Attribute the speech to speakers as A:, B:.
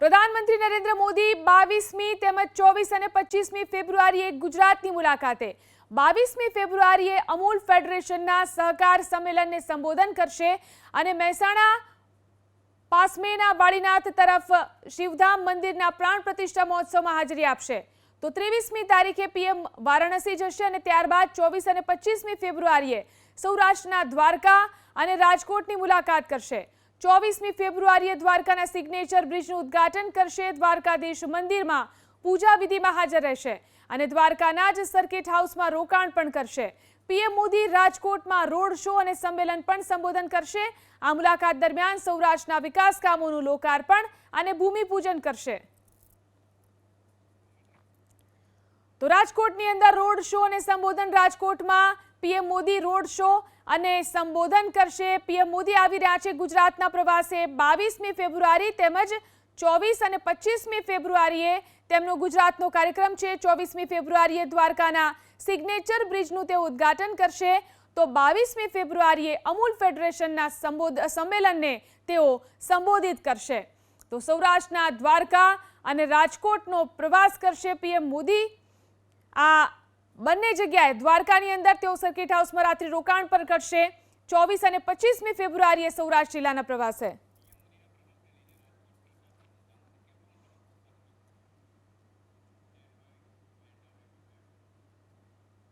A: પ્રધાનમંત્રી નરેન્દ્ર મોદી બાવીસમી તેમજ ચોવીસ અને પચીસમી ફેબ્રુઆરીએ ગુજરાતની મુલાકાતે. બાવીસમી ફેબ્રુઆરીએ અમૂલ ફેડરેશનના સહકાર સંમેલનને સંબોધન કરશે અને મહેસાણા પાસમેના વાળીનાથ તરફ શિવધામ મંદિરના પ્રાણ પ્રતિષ્ઠા મહોત્સવમાં હાજરી આપશે. તો ત્રેવીસમી તારીખે પીએમ વારાણસી જશે અને ત્યારબાદ ચોવીસ અને પચીસમી ફેબ્રુઆરીએ સૌરાષ્ટ્રના દ્વારકા અને રાજકોટની મુલાકાત કરશે. ચોવીસમી ફેબ્રુઆરીએ દ્વારકાના સિગ્નેચર બ્રિજનું ઉદ્ઘાટન કરશે. દ્વારકાધીશ મંદિરમાં પૂજા વિધિમાં હાજર રહેશે અને દ્વારકાના જ સર્કિટ હાઉસમાં રોકાણ પણ કરશે. પીએમ મોદી રાજકોટમાં રોડ શો અને સંમેલન પણ સંબોધન કરશે. આ મુલાકાત દરમિયાન સૌરાષ્ટ્રના વિકાસ કામોનું લોકાર્પણ અને ભૂમિપૂજન કરશે. તો રાજકોટની અંદર રોડ શો અને સંબોધન રાજકોટમાં પીએમ મોદી રોડ શો અને સંબોધન કરશે. પીએમ મોદી આવી રહ્યા છે ગુજરાતના પ્રવાસે. બાવીસમી ફેબ્રુઆરી તેમજ ચોવીસ અને પચીસમી ફેબ્રુઆરીએ તેમનો ગુજરાતનો કાર્યક્રમ છે. ચોવીસમી ફેબ્રુઆરીએ દ્વારકાના સિગ્નેચર બ્રિજનું તેઓ ઉદ્ઘાટન કરશે. તો બાવીસમી ફેબ્રુઆરીએ અમૂલ ફેડરેશનના સંબોધ, સંમેલનને તેઓ સંબોધિત કરશે. તો સૌરાષ્ટ્રના દ્વારકા અને રાજકોટનો પ્રવાસ કરશે પીએમ મોદી. આ બંને જગ્યાએ દ્વારકાની અંદર તેઓ સર્કિટ હાઉસમાં રાત્રિ રોકાણ પર કરશે. ચોવીસ અને પચીસમી ફેબ્રુઆરીએ સૌરાષ્ટ્ર જિલ્લાના પ્રવાસે.